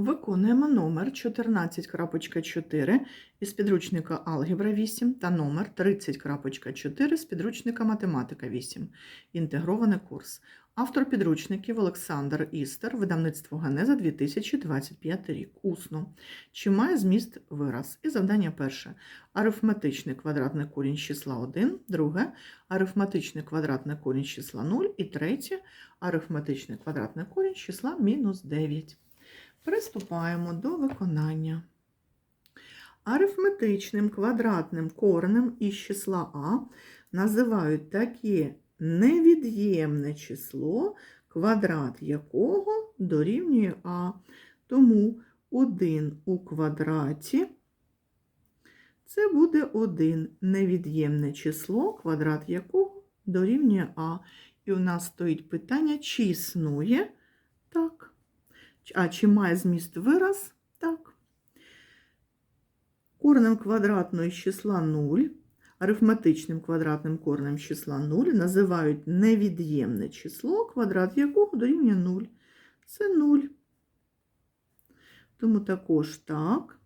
Виконуємо номер 14.4 із підручника Алгебра 8 та номер 30.4 з підручника Математика 8. Інтегрований курс. Автор підручників Олександр Істер, видавництво Генеза 2025 рік. Усно. Чи має зміст вираз? І завдання перше. Арифметичний квадратний корінь числа 1. Друге. Арифметичний квадратний корінь числа 0. І третє. Арифметичний квадратний корінь числа мінус 9. Приступаємо до виконання. Арифметичним квадратним коренем із числа А називають таке невід'ємне число, квадрат якого дорівнює А. Тому 1 у квадраті це буде 1 невід'ємне число, квадрат якого дорівнює А. І у нас стоїть питання, чи існує. А чи має зміст вираз? Так. Коренем квадратного числа 0, арифметичним квадратним коренем з числа 0 називають невід'ємне число, квадрат якого дорівнює 0. Це 0. Тому також так.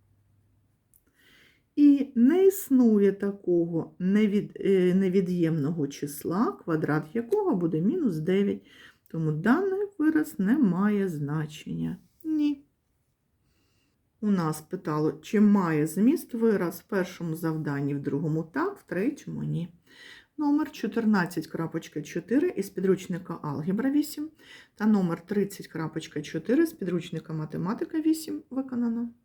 І не існує такого е, невід'ємного числа, квадрат якого буде мінус 9. Тому даний вираз не має значення. Ні. У нас питало, чи має зміст вираз в першому завданні, в другому так, в третьому ні. Номер 14.4 із підручника Алгебра 8 та номер 30.4 з підручника Математика 8 виконано.